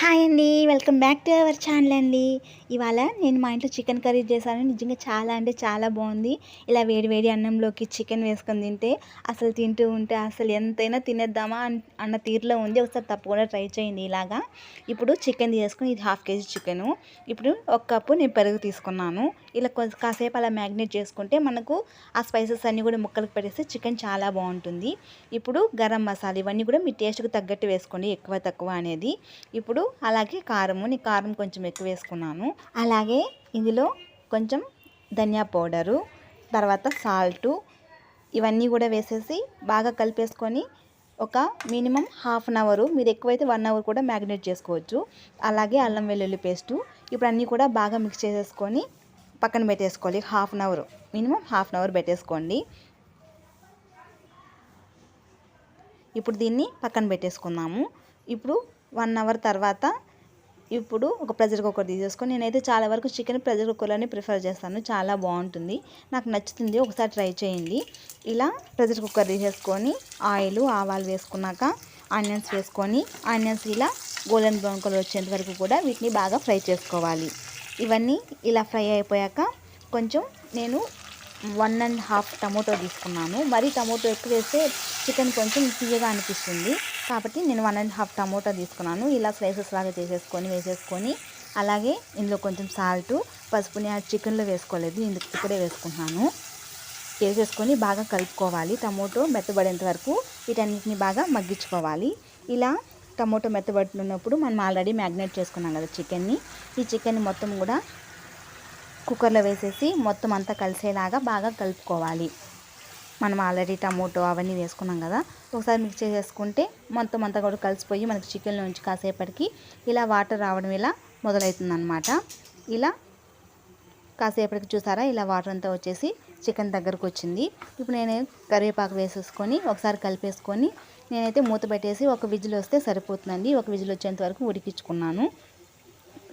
Hi అండి welcome back to our channel అండి. ఇవాళ నేను మా ఇంట్లో చికెన్ కర్రీ చేశాను. నిజంగా చాలా అంటే చాలా బాగుంది. ఇలా వేడి వేడి అన్నంలోకి చికెన్ వేసుకొని తింటే అసలు తింటూ ఉంటే అసలు ఎంతైనా తినేద్దామా అన్న తీరులో ఉంది. ఒకసారి తప్పకుండా ట్రై చేయండి ఇలాగా. ఇప్పుడు చికెన్ తీసుకుని ఇది హాఫ్ కేజీ చికెను. ఇప్పుడు ఒక కప్పు నేను పెరుగు తీసుకున్నాను. ఇలా కొంచెం కాసేపు అలా మ్యాగ్నేట్ చేసుకుంటే మనకు ఆ స్పైసెస్ అన్నీ కూడా ముక్కలకు పెట్టేస్తే చికెన్ చాలా బాగుంటుంది. ఇప్పుడు గరం మసాలా ఇవన్నీ కూడా మీ టేస్ట్కి తగ్గట్టు వేసుకోండి ఎక్కువ తక్కువ అనేది. ఇప్పుడు అలాగే కారము. నేను కారం కొంచెం ఎక్కువ వేసుకున్నాను. అలాగే ఇందులో కొంచెం ధనియా పౌడరు తర్వాత సాల్టు ఇవన్నీ కూడా వేసేసి బాగా కలిపేసుకొని ఒక మినిమం హాఫ్ అన్ అవరు మీరు ఎక్కువైతే వన్ అవర్ కూడా మ్యాగ్నేట్ చేసుకోవచ్చు. అలాగే అల్లం వెల్లుల్లి పేస్టు ఇప్పుడు అన్నీ కూడా బాగా మిక్స్ చేసేసుకొని పక్కన పెట్టేసుకోవాలి. Half an hour minimum half an hour పెట్టేసుకోండి. ఇప్పుడు దీన్ని పక్కన పెట్టేసుకుందాము. ఇప్పుడు వన్ అవర్ తర్వాత ఇప్పుడు ఒక ప్రెషర్ కుక్కర్ తీసేసుకొని నేనైతే చాలా వరకు చికెన్ ప్రెషర్ కుక్కర్లోనే ప్రిఫర్ చేస్తాను. చాలా బాగుంటుంది. నాకు నచ్చుతుంది. ఒకసారి ట్రై చేయండి. ఇలా ప్రెషర్ కుక్కర్ తీసేసుకొని ఆయిల్ ఆవాలు వేసుకున్నాక ఆనియన్స్ వేసుకొని ఆనియన్స్ ఇలా గోల్డెన్ బ్రౌన్ కలర్ వచ్చేంత వరకు కూడా వీటిని బాగా ఫ్రై చేసుకోవాలి. ఇవన్నీ ఇలా ఫ్రై అయిపోయాక కొంచెం నేను వన్ అండ్ హాఫ్ టమోటో తీసుకున్నాను. మరి టమోటో ఎక్కువ వేస్తే చికెన్ కొంచెం తీయగా అనిపిస్తుంది. కాబట్టి నేను వన్ అండ్ హాఫ్ టమోటా తీసుకున్నాను. ఇలా స్లైసెస్ లాగా చేసేసుకొని వేసేసుకొని అలాగే ఇందులో కొంచెం సాల్ట్ పసుపుని ఆ చికెన్లో వేసుకోలేదు. ఇందుకు ఇక్కడే వేసుకుంటున్నాను. వేసేసుకొని బాగా కలుపుకోవాలి. టమోటో మెత్తబడేంత వరకు వీటన్నిటిని బాగా మగ్గించుకోవాలి. ఇలా టమోటో మెత్తబడుతున్నప్పుడు మనం ఆల్రెడీ మ్యాగ్నేట్ చేసుకున్నాం కదా చికెన్ని. ఈ చికెన్ మొత్తం కూడా కుక్కర్లో వేసేసి మొత్తం అంతా కలిసేలాగా బాగా కలుపుకోవాలి. మనం ఆల్రెడీ టమోటో అవన్నీ వేసుకున్నాం కదా ఒకసారి మిక్స్ చేసేసుకుంటే మొత్తం అంతా కూడా కలిసిపోయి మనకి చికెన్ నుంచి కాసేపటికి ఇలా వాటర్ రావడం ఇలా మొదలవుతుందన్నమాట. ఇలా కాసేపటికి చూసారా ఇలా వాటర్ అంతా వచ్చేసి చికెన్ దగ్గరకు వచ్చింది. ఇప్పుడు నేను కరివేపాకు వేసేసుకొని ఒకసారి కలిపేసుకొని నేనైతే మూత పెట్టేసి ఒక విజిల్ వస్తే సరిపోతుందండి. ఒక విజిల్ వచ్చేంత వరకు ఉడికించుకున్నాను.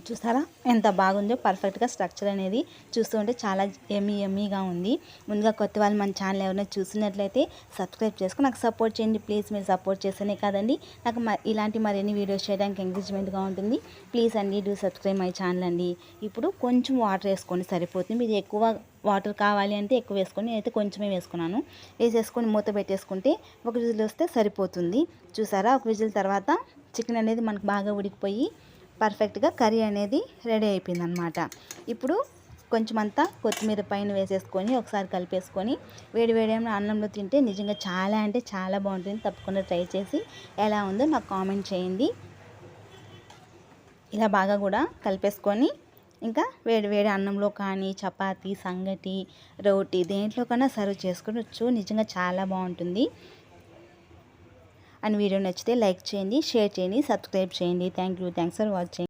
చూసారా ఎంత బాగుందో పర్ఫెక్ట్గా స్ట్రక్చర్ అనేది చూస్తుంటే చాలా ఎమ్మీ ఎమ్మీగా ఉంది. ముందుగా కొత్త వాళ్ళు మన ఛానల్ ఎవరైనా చూసినట్లయితే సబ్స్క్రైబ్ చేసుకుని నాకు సపోర్ట్ చేయండి. ప్లీజ్ మీరు సపోర్ట్ చేస్తేనే కాదండి. నాకు ఇలాంటి మరిన్ని వీడియోస్ చేయడానికి ఎంకరేజ్మెంట్గా ఉంటుంది. ప్లీజ్ అండి డూ సబ్స్క్రైబ్ మై ఛానల్ అండి. ఇప్పుడు కొంచెం వాటర్ వేసుకొని సరిపోతుంది. మీరు ఎక్కువ వాటర్ కావాలి అంటే ఎక్కువ వేసుకొని అయితే కొంచెమే వేసుకున్నాను. వేసేసుకొని మూత పెట్టేసుకుంటే ఒక విజిల్ వస్తే సరిపోతుంది. చూసారా? ఒక విజిల్ తర్వాత చికెన్ అనేది మనకు బాగా ఉడికిపోయి పర్ఫెక్ట్గా కర్రీ అనేది రెడీ అయిపోయింది అనమాట ఇప్పుడు కొంచెం అంతా కొత్తిమీర పైన వేసేసుకొని ఒకసారి కలిపేసుకొని వేడి అన్నంలో తింటే నిజంగా చాలా అంటే చాలా బాగుంటుంది. తప్పకుండా ట్రై చేసి ఎలా ఉందో నాకు కామెంట్ చేయండి. ఇలా బాగా కూడా కలిపేసుకొని ఇంకా వేడి వేడి అన్నంలో కానీ చపాతి సంగటి రోటీ దేంట్లో కన్నా సర్వ్ చేసుకోవచ్చు నిజంగా చాలా బాగుంటుంది. అండ్ వీడియో నచ్చితే లైక్ చేయండి షేర్ చేయండి సబ్స్క్రైబ్ చేయండి. Thank you thanks for watching